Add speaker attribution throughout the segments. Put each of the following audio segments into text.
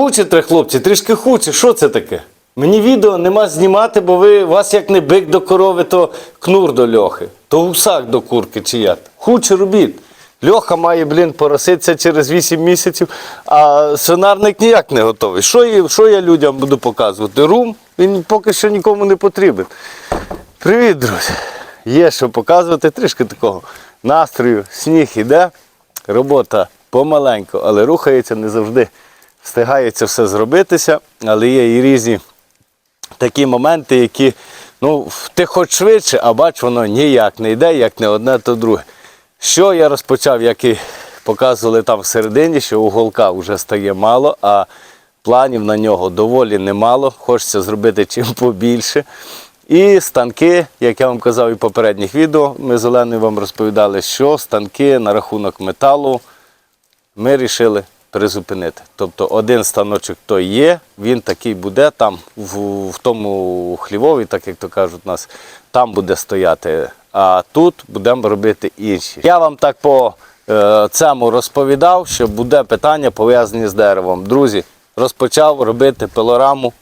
Speaker 1: Хучите, хлопці, трішки хуче. Що це таке? Мені відео нема знімати, бо ви вас як не бик до корови, то кнур до льохи, то гусак до курки чи як. Хуче робіть. Льоха має, блін, пороситися через 8 місяців, а свинарник ніяк не готовий. Що що я людям буду показувати? Рум, він поки що нікому не потрібен. Привіт, друзі! Є що показувати, трішки такого настрою, сніг іде, робота помаленьку, але рухається не завжди. Встигається все зробитися, але є і різні такі моменти, які ну, ти хоч швидше, а бач, воно ніяк не йде, як не одне, то друге. Що я розпочав, як і показували там всередині, що уголка вже стає мало, а планів на нього доволі немало. Хочеться зробити чим побільше. І станки, як я вам казав і в попередніх відео, ми з Оленою вам розповідали, що станки на рахунок металу ми вирішили призупинити. Тобто один станочок той є, він такий буде там, в, в тому хлівові, так як то кажуть нас, там буде стояти. А тут будемо робити інші. Я вам так по е, цьому розповідав, що буде питання пов'язані з деревом. Друзі, розпочав робити пилораму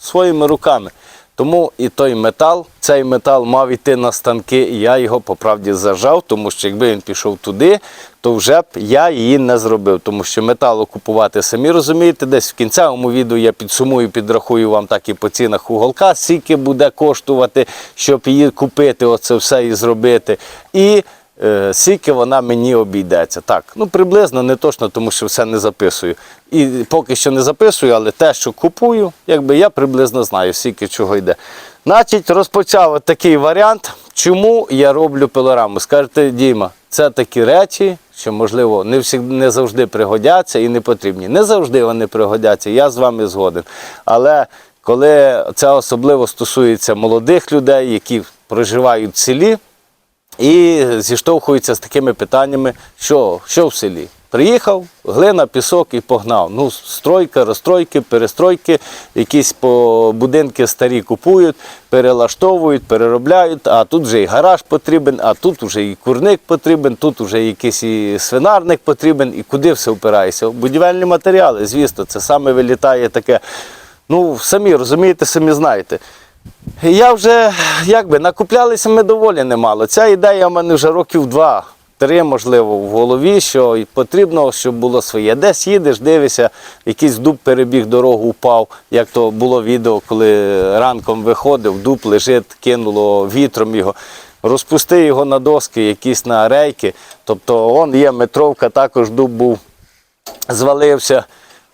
Speaker 1: своїми руками. Тому і той метал, цей метал мав йти на станки, і я його по правді зажав, тому що якби він пішов туди, то вже б я її не зробив. Тому що метал купувати самі розумієте, десь в кінцевому відео я підсумую, підрахую вам так і по цінах уголка, скільки буде коштувати, щоб її купити, оце все і зробити. І скільки вона мені обійдеться. Так, ну приблизно не точно, тому що все не записую. І поки що не записую, але те, що купую, якби я приблизно знаю, скільки чого йде. Значить, розпочав такий варіант, чому я роблю пилораму. Скажете, Діма, це такі речі, що, можливо, не, всі, не завжди пригодяться і не потрібні. Не завжди вони пригодяться, я з вами згоден. Але коли це особливо стосується молодих людей, які проживають в селі, і зіштовхуються з такими питаннями, що, що в селі. Приїхав, глина, пісок і погнав. Ну, стройка, розстройки, перестройки, якісь будинки старі купують, перелаштовують, переробляють, а тут вже і гараж потрібен, а тут вже і курник потрібен, тут вже якийсь і свинарник потрібен, і куди все впирається? Будівельні матеріали, звісно, це саме вилітає таке. Ну, самі розумієте, самі знаєте. Я вже якби накуплялися ми доволі немало. Ця ідея в мене вже років два, три, можливо, в голові, що потрібно, щоб було своє. Десь їдеш, дивишся, якийсь дуб перебіг дорогу, упав, як то було відео, коли ранком виходив, дуб лежить, кинуло вітром його. Розпусти його на доски, якісь на рейки. Тобто он є метровка, також дуб був, звалився.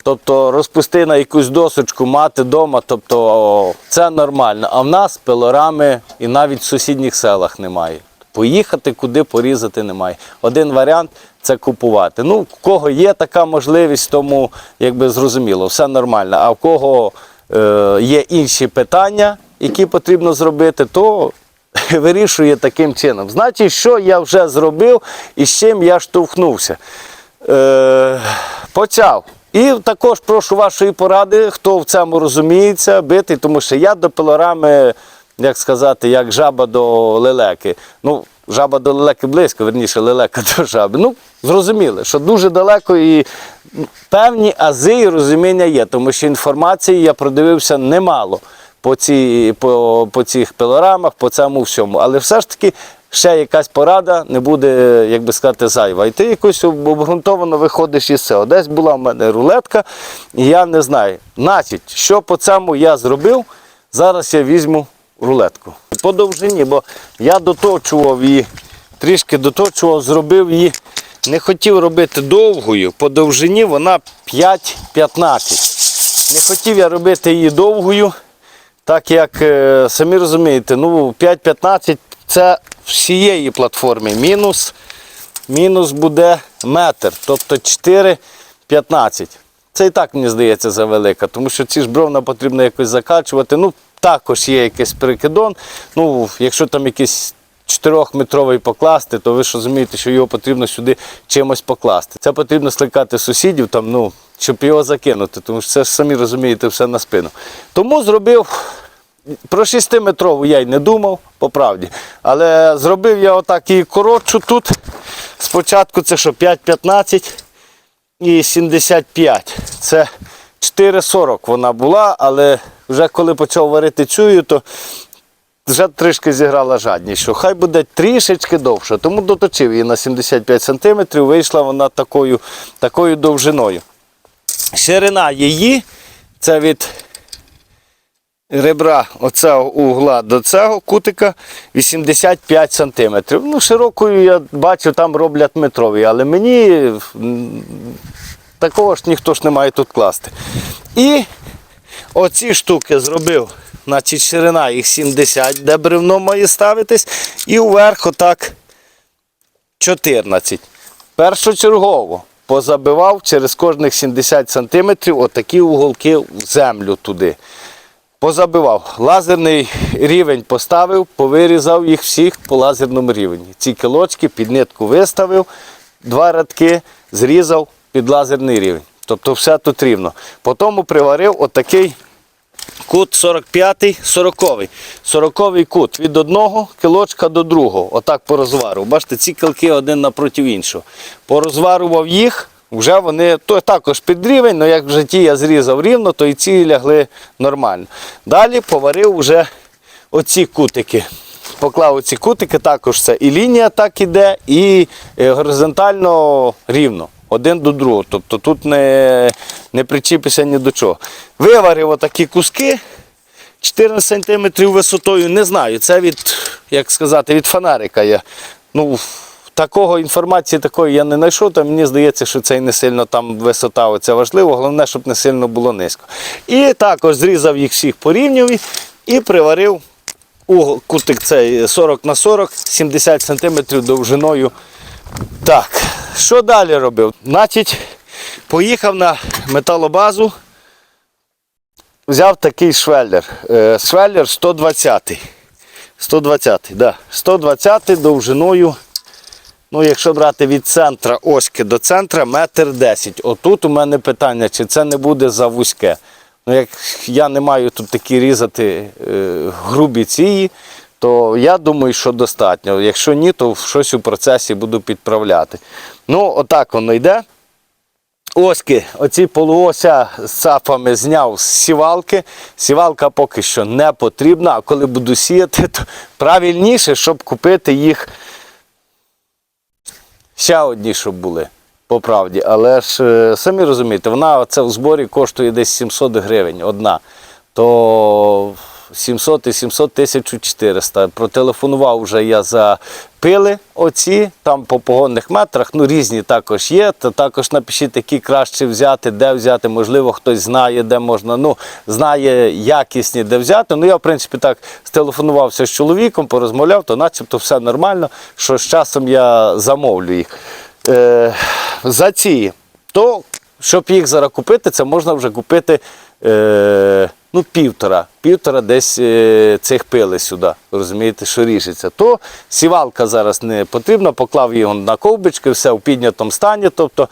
Speaker 1: Тобто розпусти на якусь досочку, мати вдома, тобто це нормально. А в нас пилорами і навіть в сусідніх селах немає. Поїхати куди порізати немає. Один варіант це купувати. Ну, в кого є така можливість, тому якби зрозуміло, все нормально. А в кого е, є інші питання, які потрібно зробити, то вирішує таким чином. Значить, що я вже зробив і з чим я штовхнувся. Е, почав. І також прошу вашої поради, хто в цьому розуміється, бити, тому що я до пилорами, як сказати, як жаба до лелеки. Ну, жаба до лелеки близько, верніше, лелека до жаби. Ну, зрозуміли, що дуже далеко і певні ази і розуміння є, тому що інформації я продивився немало по, ці, по, по цих пилорамах, по цьому всьому. Але все ж таки ще якась порада не буде, як би сказати, зайва. І ти якось обґрунтовано виходиш із цього. Десь була в мене рулетка, і я не знаю. Значить, що по цьому я зробив, зараз я візьму рулетку. По довжині, бо я доточував її, трішки доточував, зробив її. Не хотів робити довгою, по довжині вона 5-15. Не хотів я робити її довгою, так як е, самі розумієте, ну 5-15 це всієї платформи. Мінус, мінус буде метр, тобто 4-15. Це і так, мені здається, завелика, тому що ці ж бровна потрібно якось закачувати. Ну, також є якийсь перекидон. Ну, якщо там якийсь 4-метровий покласти, то ви ж розумієте, що його потрібно сюди чимось покласти. Це потрібно скликати сусідів, там, ну, щоб його закинути, тому що це ж самі розумієте все на спину. Тому зробив. Про 6-метрову я й не думав, по правді. Але зробив я отак і коротшу тут. Спочатку це що 5-15 і 75. Це 4,40 вона була, але вже коли почав варити цю, то вже трішки зіграла жадність, що хай буде трішечки довше. Тому доточив її на 75 см, вийшла вона такою, такою довжиною. Ширина її це від ребра оцього угла до цього кутика 85 см. Ну, широкою я бачу, там роблять метрові, але мені такого ж ніхто ж не має тут класти. І оці штуки зробив, значить ширина їх 70, де бревно має ставитись, і вверх отак 14. Першочергово позабивав через кожних 70 см отакі уголки в землю туди. Позабивав. Лазерний рівень поставив, повирізав їх всіх по лазерному рівні. Ці кілочки під нитку виставив, два рядки зрізав під лазерний рівень. Тобто все тут рівно. Потім приварив отакий кут 45-й, 40-й. 40-й кут від одного кілочка до другого. Отак порозварив. Бачите, ці кілки один напроти іншого. Порозварував їх, вже вони то також під рівень, але як в житті я зрізав рівно, то і ці лягли нормально. Далі поварив вже оці кутики. Поклав оці кутики, також це і лінія так іде, і е, горизонтально рівно. Один до другого. Тобто тут не, не причіпишся ні до чого. Виварив отакі куски 14 см висотою. Не знаю. Це від, як сказати, від фонарика. Я, ну, такого інформації такої я не знайшов, то мені здається, що це і не сильно там висота оця важливо, головне, щоб не сильно було низько. І також зрізав їх всіх порівняв і приварив угол, кутик цей 40 на 40, 70 см довжиною. Так, що далі робив? Значить, поїхав на металобазу, взяв такий швеллер. Е, Швеллер 120. 120, да. 120 довжиною. Ну, якщо брати від центра оськи до центра, метр 10. Отут у мене питання, чи це не буде за вузьке. Ну, як я не маю тут такі різати е, грубі ці, то я думаю, що достатньо. Якщо ні, то щось у процесі буду підправляти. Ну, отак воно йде. Оськи, оці полуося з цафами зняв з сівалки. Сівалка поки що не потрібна, а коли буду сіяти, то правильніше, щоб купити їх ще одні, щоб були. По правді, але ж е, самі розумієте, вона це в зборі коштує десь 700 гривень одна. То 700 і 700 1400. Протелефонував вже я за пили оці, там по погонних метрах, ну різні також є. То також напишіть, які краще взяти, де взяти. Можливо, хтось знає, де можна. Ну, знає якісні, де взяти. Ну я, в принципі, так стелефонувався з чоловіком, порозмовляв, то начебто все нормально, що з часом я замовлю їх. Е, за ці, то щоб їх зараз купити, це можна вже купити е, ну, півтора, півтора десь е, цих пили сюди. Розумієте, що ріжеться. То сівалка зараз не потрібна, поклав його на ковбички, все в піднятому стані. Тобто,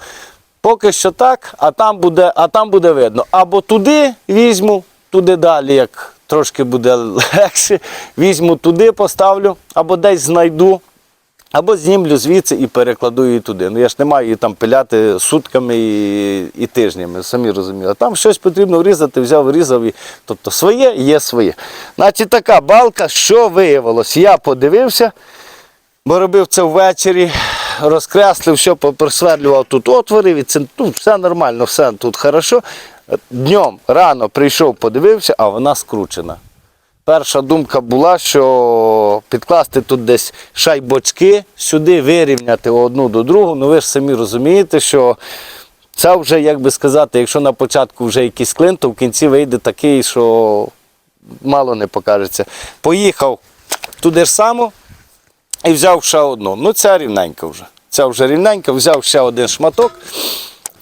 Speaker 1: поки що так, а там буде, а там буде видно. Або туди візьму, туди далі, як трошки буде легше, візьму туди, поставлю, або десь знайду. Або знімлю звідси і перекладу її туди. Ну я ж не маю її там пиляти сутками і, і тижнями, самі розуміли. Там щось потрібно врізати, взяв, врізав. І... Тобто своє є своє. Значить, така балка, що виявилось? Я подивився, бо робив це ввечері, розкреслив, все просверлював тут отвори, від ну, все нормально, все тут хорошо. Днем рано прийшов, подивився, а вона скручена. Перша думка була, що підкласти тут десь шайбочки, сюди вирівняти одну до другу. Ну ви ж самі розумієте, що це вже, як би сказати, якщо на початку вже якийсь клин, то в кінці вийде такий, що мало не покажеться. Поїхав туди ж само і взяв ще одну. Ну, ця рівненька вже. Ця вже рівненька, взяв ще один шматок.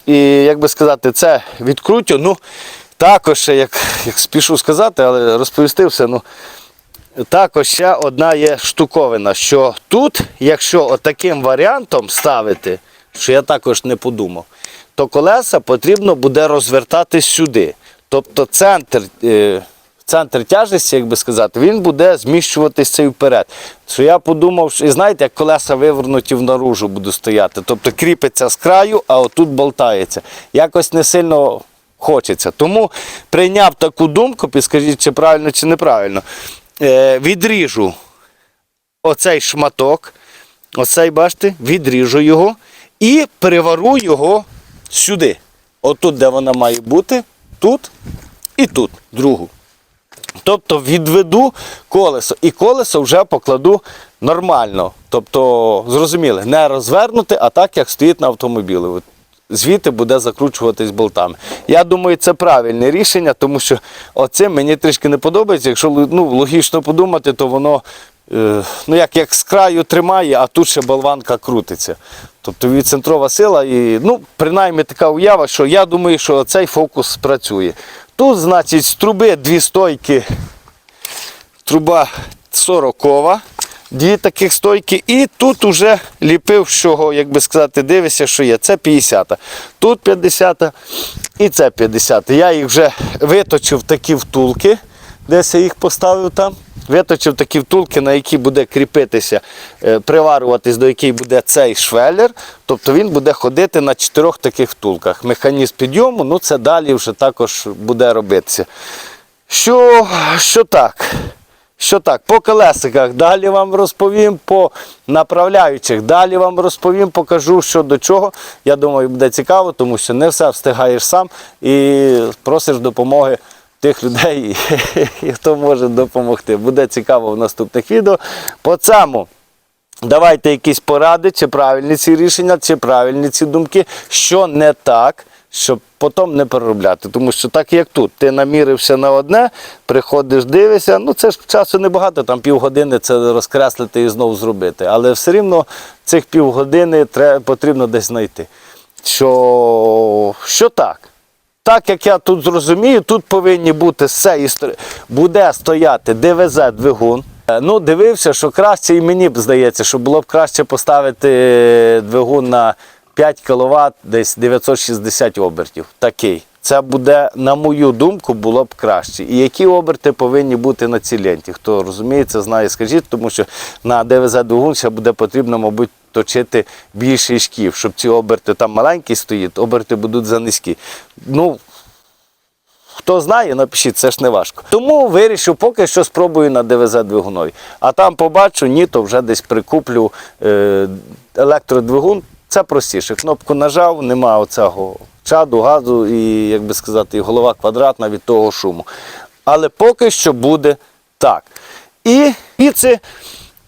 Speaker 1: І, як би сказати, це відкрутю. Ну, також, ще, як, як спішу сказати, але розповісти все. Ну, також ще одна є штуковина, що тут, якщо отаким варіантом ставити, що я також не подумав, то колеса потрібно буде розвертати сюди. Тобто центр, е, центр тяжесті, як би сказати, він буде зміщуватися вперед. Що я подумав, що, і знаєте, як колеса вивернуті внаружу будуть стояти. Тобто кріпиться з краю, а отут болтається. Якось не сильно хочеться. Тому прийняв таку думку, підскажіть, чи правильно, чи неправильно. Е, відріжу оцей шматок, оцей, бачите, відріжу його і перевару його сюди. Отут, де вона має бути, тут і тут, другу. Тобто відведу колесо, і колесо вже покладу нормально. Тобто, зрозуміли, не розвернути, а так, як стоїть на автомобілі. Звідти буде закручуватись болтами. Я думаю, це правильне рішення, тому що оце мені трішки не подобається. Якщо ну, логічно подумати, то воно е, ну, як, як з краю тримає, а тут ще болванка крутиться. Тобто відцентрова сила і ну, принаймні така уява, що я думаю, що цей фокус працює. Тут, значить, з труби дві стойки, труба 40 дві таких стойки. І тут уже ліпив, чого, як би сказати, дивишся, що є. Це 50. Тут 50 і це 50. Я їх вже виточив такі втулки, десь я їх поставив там. Виточив такі втулки, на які буде кріпитися, е, приварюватись, до який буде цей швеллер. Тобто він буде ходити на чотирьох таких втулках. Механізм підйому, ну це далі вже також буде робитися. Що, що так? Що так, по колесиках далі вам розповім, по направляючих далі вам розповім, покажу, що до чого. Я думаю, буде цікаво, тому що не все встигаєш сам і просиш допомоги тих людей, хто може допомогти. Буде цікаво в наступних відео. По цьому. Давайте якісь поради, чи правильні ці рішення, чи правильні ці думки, що не так, щоб потім не переробляти. Тому що так як тут, ти намірився на одне, приходиш, дивишся, ну це ж часу небагато, там півгодини це розкреслити і знову зробити. Але все рівно цих півгодини потрібно десь знайти. Що, що так? Так як я тут зрозумію, тут повинні бути з цієї. Буде стояти ДВЗ-двигун. Е, Ну, дивився, що краще, і мені б здається, що було б краще поставити е, двигун на 5 кВт, десь 960 обертів. Такий. Це буде, на мою думку, було б краще. І які оберти повинні бути на цій ленті? Хто розуміє, це знає, скажіть, тому що на ДВЗ двигун ще буде потрібно, мабуть, точити більший шків, щоб ці оберти там маленькі стоїть, оберти будуть занизькі. Ну, Хто знає, напишіть, це ж не важко. Тому вирішив, поки що спробую на ДВЗ двигунові. А там побачу, ні, то вже десь прикуплю е, електродвигун. Це простіше. Кнопку нажав, нема оцього чаду, газу і, як би сказати, голова квадратна від того шуму. Але поки що буде так. І, і це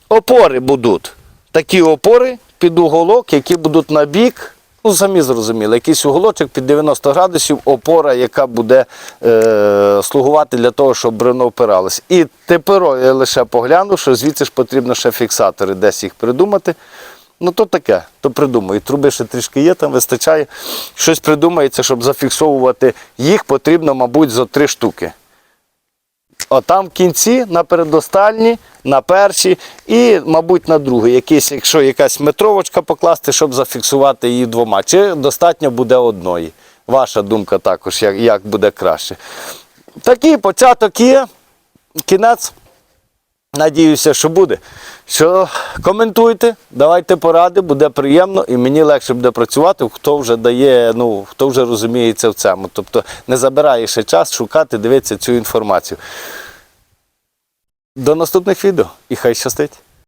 Speaker 1: опори будуть. Такі опори під уголок, які будуть на бік. Ну, самі зрозуміли, якийсь уголочок під 90 градусів, опора, яка буде е, слугувати для того, щоб бревно впиралось. І тепер я лише поглянув, що звідси ж потрібно ще фіксатори, десь їх придумати. Ну, то таке, то придумаю. Труби ще трішки є, там вистачає. Щось придумається, щоб зафіксовувати їх, потрібно, мабуть, зо три штуки. Отам в кінці, на передостальні, на перші і, мабуть, на другий. Якийсь, якщо якась метровочка покласти, щоб зафіксувати її двома. Чи достатньо буде одної? Ваша думка також, як, як буде краще. Такий початок є. Кінець. Надіюся, що буде. Що коментуйте, давайте поради, буде приємно і мені легше буде працювати, хто вже дає, ну хто вже розуміється в цьому. Тобто не забирає ще час шукати, дивитися цю інформацію. До наступних відео і хай щастить!